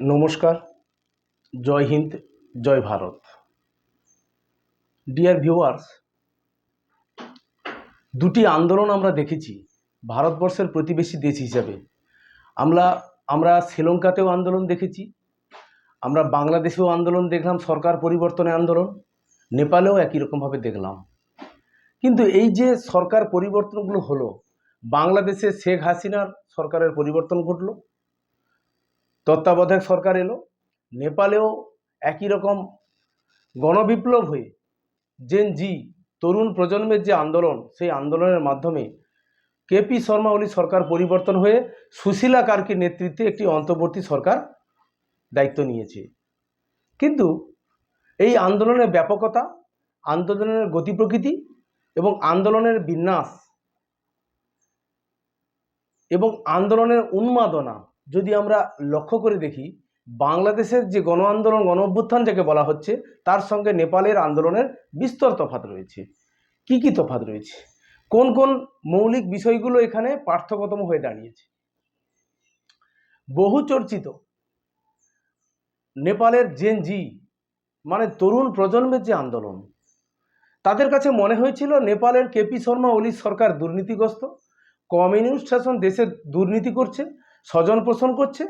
নমস্কার, জয় হিন্দ, জয় ভারত। ডিয়ার ভিউয়ার্স দুটি আন্দোলন আমরা দেখেছি, ভারতবর্ষের প্রতিবেশী দেশ হিসাবে। আমরা আমরা শ্রীলঙ্কাতেও আন্দোলন দেখেছি, আমরা বাংলাদেশেও আন্দোলন দেখলাম, সরকার পরিবর্তনের আন্দোলন, নেপালেও একই রকমভাবে দেখলাম। কিন্তু এই যে সরকার পরিবর্তনগুলো হলো, বাংলাদেশে শেখ হাসিনার সরকারের পরিবর্তন ঘটলো তত্ত্বাবধায়ক সরকার এলো। নেপালেও একই রকম গণবিপ্লব হয়ে জেন জি তরুণ প্রজন্মের যে আন্দোলন, সেই আন্দোলনের মাধ্যমে কেপি শর্মা ওলি সরকার পরিবর্তন হয়ে সুশীলা কার্কির নেতৃত্বে একটি অন্তর্বর্তী সরকার দায়িত্ব নিয়েছে। কিন্তু এই আন্দোলনের ব্যাপকতা, আন্দোলনের গতি প্রকৃতি এবং আন্দোলনের বিন্যাস এবং আন্দোলনের উন্মাদনা যদি আমরা লক্ষ্য করে দেখি, বাংলাদেশের যে গণ আন্দোলন, গণ অভ্যুত্থান যাকে বলা হচ্ছে, তার সঙ্গে নেপালের আন্দোলনের বিস্তর তফাত রয়েছে। কি কি তফাত রয়েছে? কোন কোন মৌলিক বিষয়গুলো এখানে পার্থক্যতম হয়ে দাঁড়িয়েছে? বহু চর্চিত নেপালের জেন জি মানে তরুণ প্রজন্মের যে আন্দোলন, তাদের কাছে মনে হয়েছিল নেপালের কেপি শর্মা ওলি সরকার দুর্নীতিগ্রস্ত, কমিউনিস্ট শাসন দেশে দুর্নীতি করছে স্বজন পোষণ করছে,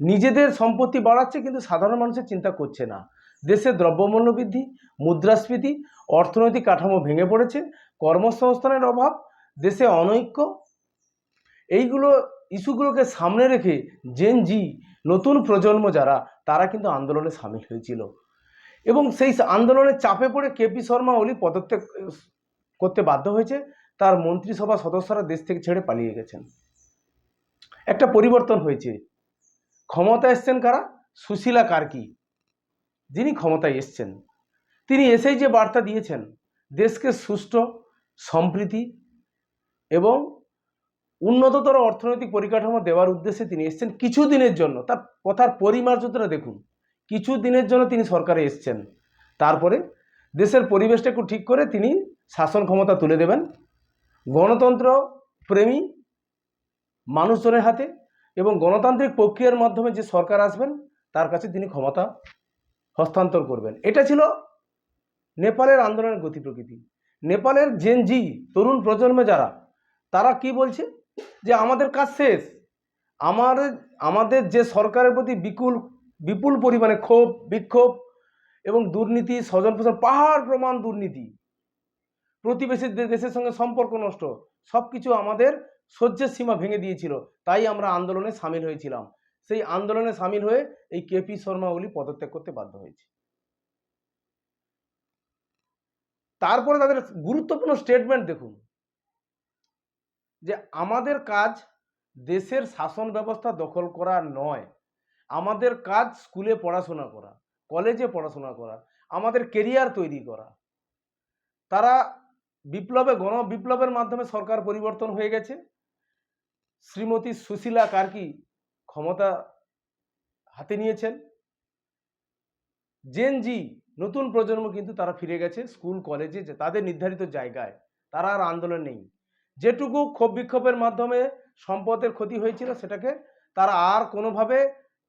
নিজেদের সম্পত্তি বাড়াচ্ছে কিন্তু সাধারণ মানুষের চিন্তা করছে না। দেশে দ্রব্যমূল্য বৃদ্ধি, মুদ্রাস্ফীতি, অর্থনৈতিক কাঠামো ভেঙে পড়েছে, কর্মসংস্থানের অভাব, দেশে অনৈক্য। এইগুলো ইস্যুগুলোকে সামনে রেখে জেন জি নতুন প্রজন্ম যারা, তারা কিন্তু আন্দোলনে সামিল হয়েছিল। এবং সেই আন্দোলনের চাপে পড়ে কেপি শর্মা ওলি পদত্যাগ করতে বাধ্য হয়েছে, তার মন্ত্রিসভা সদস্যরা দেশ থেকে ছেড়ে পালিয়ে গেছেন। একটা পরিবর্তন হয়েছে। ক্ষমতা এসছেন কারা? সুশীলা কার্কি। যিনি ক্ষমতায় এসছেন। তিনি এসেই যে বার্তা দিয়েছেন, দেশকে সুষ্ঠু, সম্প্রীতি এবং উন্নততর অর্থনৈতিক পরিকাঠামো দেওয়ার উদ্দেশ্যে তিনি এসছেন কিছু দিনের জন্য। তার কথার পরিমার্যতা দেখুন। কিছু দিনের জন্য তিনি সরকারে এসছেন। তারপরে দেশের পরিবেশটা একটু ঠিক করে তিনি শাসন ক্ষমতা তুলে দেবেন। গণতন্ত্র প্রেমী মানুষজনের হাতে এবং গণতান্ত্রিক প্রক্রিয়ার মাধ্যমে যে সরকার আসবেন, তার কাছে তিনি ক্ষমতা হস্তান্তর করবেন। এটা ছিল নেপালের আন্দোলনের গতি প্রকৃতি। নেপালের জেন জি তরুণ প্রজন্মে যারা, তারা কি বলছে? যে আমাদের কাজ শেষ। আমার, আমাদের যে সরকারের প্রতি বিপুল বিপুল পরিমাণে ক্ষোভ, বিক্ষোভ এবং দুর্নীতি স্বজন পোষণ পাহাড় প্রমাণ দুর্নীতি প্রতিবেশী দেশের সঙ্গে সম্পর্ক নষ্ট সব কিছু আমাদের সহ্যের সীমা ভেঙে দিয়েছিল। তাই আমরা আন্দোলনে সামিল হয়েছিলাম। সেই আন্দোলনে সামিল হয়ে এই কেপি শর্মা ওলি পদত্যাগ করতে বাধ্য হয়েছে। তারপরে তাদের গুরুত্বপূর্ণ স্টেটমেন্ট দেখুন। যে আমাদের কাজ দেশের শাসন ব্যবস্থা দখল করা নয়। আমাদের কাজ স্কুলে পড়াশোনা করা, কলেজে পড়াশোনা করা, আমাদের কেরিয়ার তৈরি করা। তারা বিপ্লবে গণ বিপ্লবের মাধ্যমে সরকার পরিবর্তন হয়ে গেছে। শ্রীমতী সুশীলা কার্কি ক্ষমতা হাতে নিয়েছেন? জেন জি নতুন প্রজন্ম কিন্তু তারা ফিরে গেছে স্কুল কলেজে তাদের নির্ধারিত জায়গায়। তারা আর আন্দোলন নেই। যেটুকু ক্ষোভ বিক্ষোভের মাধ্যমে সম্পদের ক্ষতি হয়েছিল সেটাকে তারা আর কোনোভাবে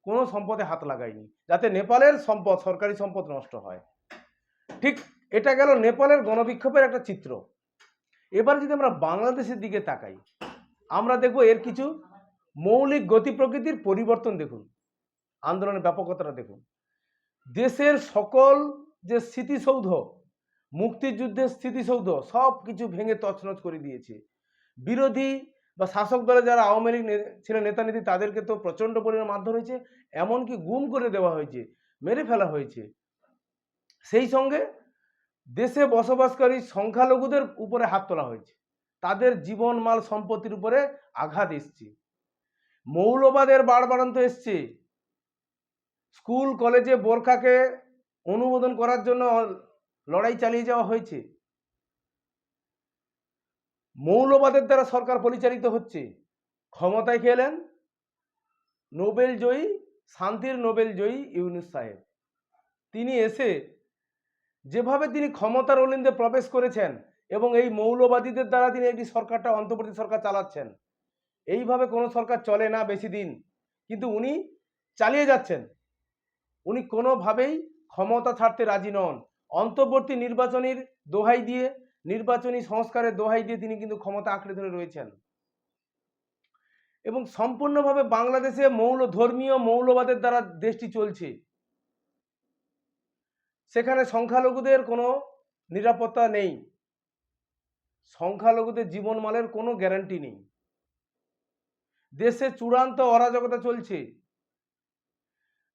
কোনো সম্পদে হাত লাগায়নি, যাতে নেপালের সম্পদ, সরকারি সম্পদ নষ্ট হয়। ঠিক এটা গেল নেপালের গণবিক্ষোভের একটা চিত্র। এবার যদি আমরা বাংলাদেশের দিকে তাকাই আমরা দেখব এর কিছু মৌলিক গতি প্রকৃতির পরিবর্তন দেখুন। আন্দোলনের ব্যাপকতাটা দেখুন। দেশের সকল যে স্মৃতিসৌধ, মুক্তিযুদ্ধের স্মৃতিসৌধ সব কিছু ভেঙে তছনছ করে দিয়েছে। বিরোধী বা শাসক দলে যারা আওয়ামী লীগ নে- ছিলেন নেতা নেত্রী তাদেরকে তো প্রচণ্ড পরিমাণ মারধর হয়েছে, এমনকি গুম করে দেওয়া হয়েছে, মেরে ফেলা হয়েছে। সেই সঙ্গে দেশে বসবাসকারী সংখ্যালঘুদের উপরে হাত তোলা হয়েছে। তাদের জীবন মাল সম্পত্তির উপরে আঘাত এসছে। মৌলবাদের বাড়বাড়ন্ত এসছে। স্কুল, কলেজে বোরখাকে অনুমোদন করার জন্য লড়াই চালিয়ে যাওয়া হয়েছে। মৌলবাদের দ্বারা সরকার পরিচালিত হচ্ছে। ক্ষমতায় খেলেন নোবেল জয়ী, শান্তির নোবেল জয়ী ইউনুস সাহেব। তিনি এসে যেভাবে তিনি ক্ষমতার অলিন্দে প্রবেশ করেছেন এবং এই মৌলবাদীদের দ্বারা তিনি একটি সরকারটা, অন্তর্বর্তী সরকার চালাচ্ছেন। এইভাবে কোনো সরকার চলে না বেশি দিন। কিন্তু উনি চালিয়ে যাচ্ছেন। উনি কোনোভাবেই ক্ষমতা ছাড়তে রাজি নন। অন্তর্বর্তী নির্বাচনের দোহাই দিয়ে, নির্বাচনী সংস্কারের দোহাই দিয়ে তিনি কিন্তু ক্ষমতা আঁকড়ে ধরে রয়েছেন। এবং সম্পূর্ণভাবে বাংলাদেশে মৌল, ধর্মীয় মৌলবাদের দ্বারা দেশটি চলছে। সেখানে সংখ্যালঘুদের কোনো নিরাপত্তা নেই। সংখ্যালঘুদের জীবনমালের কোনো গ্যারান্টি নেই। দেশে চূড়ান্ত অরাজকতা চলছে।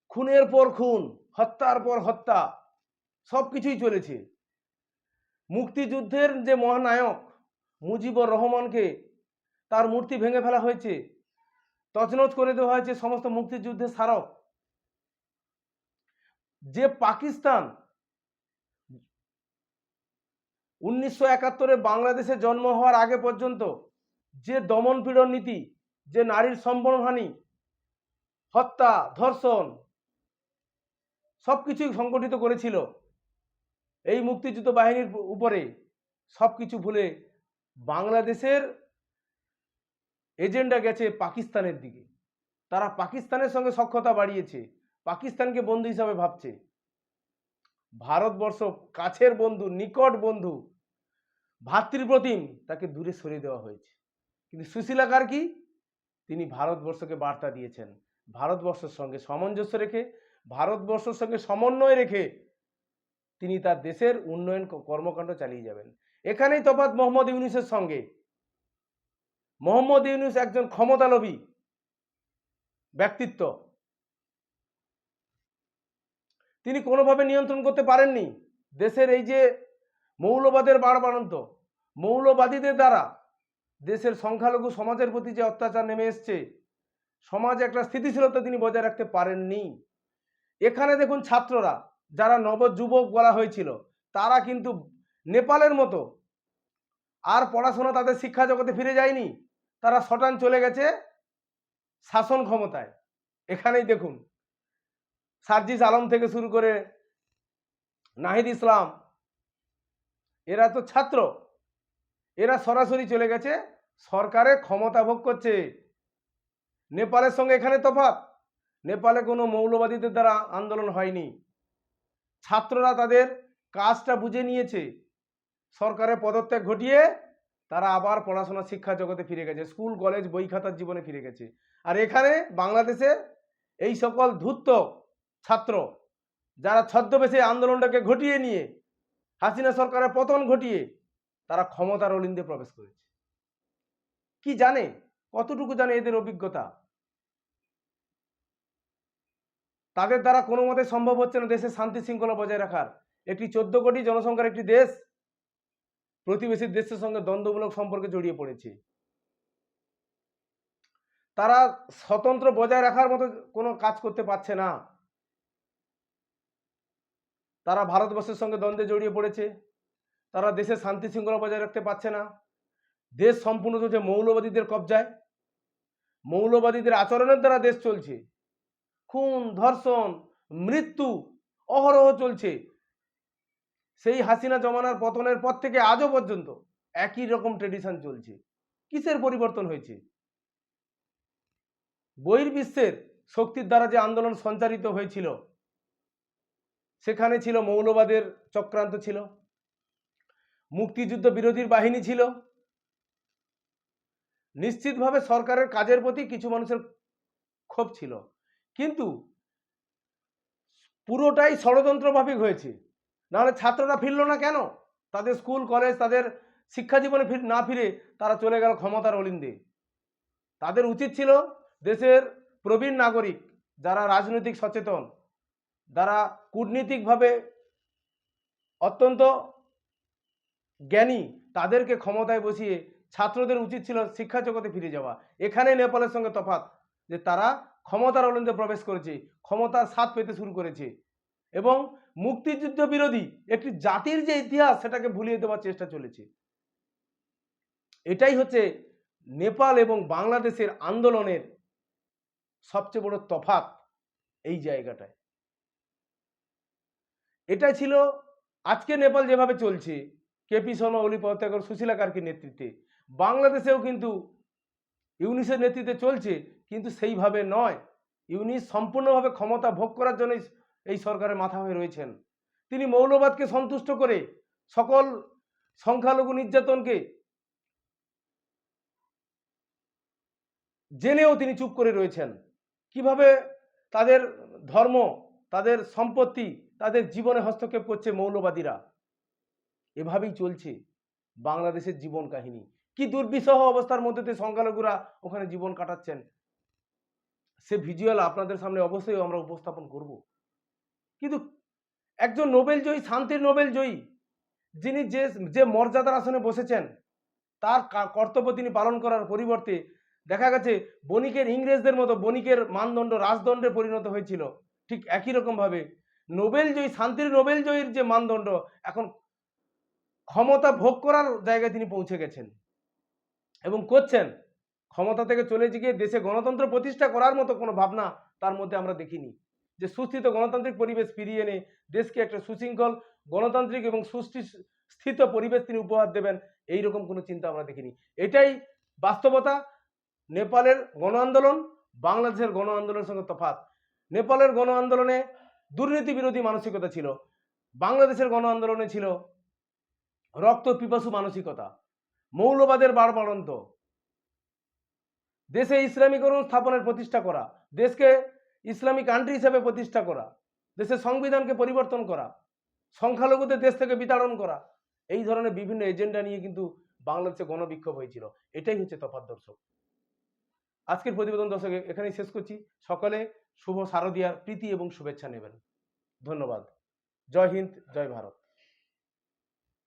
খুনের পর খুন, হত্যার পর হত্যা, সব কিছুই চলেছে। মুক্তিযুদ্ধের যে মহানায়ক মুজিবুর রহমানকে তার মূর্তি ভেঙে ফেলা হয়েছে, তছনছ করে দেওয়া হয়েছে সমস্ত মুক্তিযুদ্ধের স্মারক। যে পাকিস্তান উনিশশো একাত্তরে বাংলাদেশে জন্ম হওয়ার আগে পর্যন্ত যে দমন পীড়ন নীতি, যে নারীর সম্মানহানি হত্যা, ধর্ষণ সব কিছুই সংগঠিত করেছিল, এই মুক্তিযুদ্ধ বাহিনীর উপরে সব কিছু ভুলে বাংলাদেশের এজেন্ডা গেছে পাকিস্তানের দিকে। তারা পাকিস্তানের সঙ্গে সক্ষতা বাড়িয়েছে, পাকিস্তানকে বন্ধু হিসাবে ভাবছে। ভারতবর্ষ কাছের বন্ধু, নিকট বন্ধু ভাতৃপ্রতিম তাকে দূরে সরিয়ে দেওয়া হয়েছে। কিন্তু সুশীলাকার কি? তিনি ভারতবর্ষকে বার্তা দিয়েছেন। ভারতবর্ষের সঙ্গে সামঞ্জস্য রেখে, ভারতবর্ষের সঙ্গে সমন্বয় রেখে তিনি তার দেশের উন্নয়ন কর্মকাণ্ড চালিয়ে যাবেন। এখানেই তফাৎ মোহাম্মদ ইউনুসের সঙ্গে। মোহাম্মদ ইউনুস একজন ক্ষমতালোভী ব্যক্তিত্ব। তিনি কোনোভাবে নিয়ন্ত্রণ করতে পারেননি। দেশের এই যে মৌলবাদের বাড়বাড়ন্ত মৌলবাদীদের দ্বারা দেশের সংখ্যালঘু সমাজের প্রতি যে অত্যাচার নেমে এসছে, সমাজ একটা স্থিতিশীলতা তিনি বজায় রাখতে পারেননি। এখানে দেখুন ছাত্ররা, যারা নবযুবক বলা হয়েছিল, তারা কিন্তু নেপালের মতো আর পড়াশোনা তাদের শিক্ষা জগতে ফিরে যায়নি। তারা শটান চলে গেছে শাসন ক্ষমতায়। এখানেই দেখুন, সার্জিস আলম থেকে শুরু করে নাহিদ ইসলাম এরা তো ছাত্র। এরা সরাসরি চলে গেছে সরকারের ক্ষমতা ভোগ করছে। নেপালের সঙ্গে এখানে তফাৎ। নেপালে কোনো মৌলবাদীদের দ্বারা আন্দোলন হয়নি। ছাত্ররা তাদের কাজটা বুঝে নিয়েছে। সরকারের পদত্যাগ ঘটিয়ে তারা আবার পড়াশোনা শিক্ষা জগতে ফিরে গেছে, স্কুল, কলেজ, বই খাতার জীবনে ফিরে গেছে। আর এখানে বাংলাদেশে এই সকল ধূর্ত ছাত্র, যারা ছদ্মবেশে আন্দোলনটাকে ঘটিয়ে নিয়ে হাসিনা সরকারের পতন ঘটিয়ে তারা ক্ষমতার অলিন্দে প্রবেশ করেছে। কি জানে? কতটুকু জানে এদের অভিজ্ঞতা? তাদের দ্বারা কোনো মতে সম্ভব হচ্ছে না দেশের শান্তি শৃঙ্খলা বজায় রাখার। একটি চোদ্দ কোটি জনসংখ্যার একটি দেশ প্রতিবেশী দেশের সঙ্গে দ্বন্দ্বমূলক সম্পর্কে জড়িয়ে পড়েছে। তারা স্বতন্ত্র বজায় রাখার মতো কোনো কাজ করতে পারছে না। তারা ভারতবর্ষের সঙ্গে দ্বন্দ্বে জড়িয়ে পড়েছে। তারা দেশের শান্তি শৃঙ্খলা বজায় রাখতে পারছে না। দেশ সম্পূর্ণ চলছে মৌলবাদীদের কবজায়। মৌলবাদীদের আচরণের দ্বারা দেশ চলছে। খুন, ধর্ষণ, মৃত্যু, অহরহ চলছে। সেই হাসিনা জমানার পতনের পর থেকে আজও পর্যন্ত একই রকম ট্রেডিশন চলছে। কিসের পরিবর্তন হয়েছে? বহির্বিশ্বের শক্তির দ্বারা যে আন্দোলন সঞ্চারিত হয়েছিল সেখানে ছিল, মৌলবাদের চক্রান্ত ছিল, মুক্তিযুদ্ধ বিরোধীর বাহিনী ছিল। নিশ্চিতভাবে সরকারের কাজের প্রতি কিছু মানুষের ক্ষোভ ছিল। কিন্তু পুরোটাই ষড়যন্ত্রভাবিক হয়েছে। নাহলে ছাত্ররা ফিরল না কেন? তাদের স্কুল, কলেজ, তাদের শিক্ষা জীবনে ফির, না ফিরে তারা চলে গেল ক্ষমতার অলিন্দে। তাদের উচিত ছিল দেশের প্রবীণ নাগরিক যারা রাজনৈতিক সচেতন যারা কূটনীতিকভাবে অত্যন্ত জ্ঞানী, তাদেরকে ক্ষমতায় বসিয়ে ছাত্রদের উচিত ছিল শিক্ষা জগতে ফিরে যাওয়া। এখানে নেপালের সঙ্গে তফাৎ, যে তারা ক্ষমতার অলিন্দে প্রবেশ করেছে, ক্ষমতার স্বাদ পেতে শুরু করেছে এবং মুক্তিযুদ্ধ বিরোধী একটি জাতির যে ইতিহাস সেটাকে ভুলিয়ে দেওয়ার চেষ্টা চলেছে। এটাই হচ্ছে নেপাল এবং বাংলাদেশের আন্দোলনের সবচেয়ে বড় তফাত এই জায়গাটায়। এটাই ছিল আজকে নেপাল যেভাবে চলছে কেপি শর্মা ওলি পদত্যাগর সুশীলা কার্কির নেতৃত্বে। বাংলাদেশেও কিন্তু ইউনিসের নেতৃত্বে চলছে, কিন্তু সেইভাবে নয়। ইউনিস সম্পূর্ণভাবে ক্ষমতা ভোগ করার জন্যই এই সরকারের মাথা হয়ে রয়েছেন। তিনি মৌলবাদকে সন্তুষ্ট করে সকল সংখ্যালঘু নির্যাতনকে জেনেও তিনি চুপ করে রয়েছেন। কীভাবে তাদের ধর্ম, তাদের সম্পত্তি তাদের জীবনে হস্তক্ষেপ করছে মৌলবাদীরা। এভাবেই চলছে বাংলাদেশের জীবন কাহিনী। কি দুর্বিষহ অবস্থার মধ্যে দিয়ে সংখ্যালঘুরা ওখানে জীবন কাটাচ্ছেন। সে ভিজুয়াল আপনাদের সামনে অবশ্যই আমরা উপস্থাপন করব। কিন্তু একজন নোবেল জয়ী, শান্তির নোবেল জয়ী, যিনি যে যে মর্যাদার আসনে বসেছেন, তার কর্তব্য তিনি পালন করার পরিবর্তে দেখা গেছে বণিকের ইংরেজদের মতো বণিকের মানদণ্ড রাজদণ্ডে পরিণত হয়েছিল। ঠিক একই রকমভাবে নোবেল জয়ী, শান্তির নোবেল জয়ীর যে মানদণ্ড, এখন ক্ষমতা ভোগ করার জায়গায় তিনি পৌঁছে গেছেন। এবং করছেন। ক্ষমতা থেকে চলে গিয়ে দেশে গণতন্ত্র প্রতিষ্ঠা করার মতো কোনো ভাবনা তার মধ্যে আমরা দেখিনি। যে সুস্থিত গণতান্ত্রিক পরিবেশ ফিরিয়ে এনে দেশকে একটা সুশৃঙ্খল, গণতান্ত্রিক এবং সুস্থি স্থিত পরিবেশ তিনি উপহার দেবেন এই রকম কোনো চিন্তা আমরা দেখিনি। এটাই বাস্তবতা। নেপালের গণ আন্দোলন, বাংলাদেশের গণ আন্দোলনের সঙ্গে তফাৎ। নেপালের গণ আন্দোলনে দুর্নীতি বিরোধী মানসিকতা ছিল, বাংলাদেশের গণ আন্দোলনে ছিল, রক্ত পিপাসু মানসিকতা, মৌলবাদের বাড়বাড়ন্ত দেশে ইসলামীকরণ স্থাপনের প্রতিষ্ঠা করা, দেশকে ইসলামী কান্ট্রি হিসেবে প্রতিষ্ঠা করা, দেশের সংবিধানকে পরিবর্তন করা, সংখ্যালঘুদের দেশ থেকে বিতাড়ন করা, এই ধরনের বিভিন্ন এজেন্ডা নিয়ে কিন্তু বাংলাদেশে গণবিক্ষোভ হয়েছিল। এটাই হচ্ছে তফাৎ দর্শক। আজকের প্রতিবেদন দর্শক, এখানেই শেষ করছি। সকলে শুভ শারদিয়ার প্রীতি এবং শুভেচ্ছা নেবেন। ধন্যবাদ। জয় হিন্দ জয় ভারত।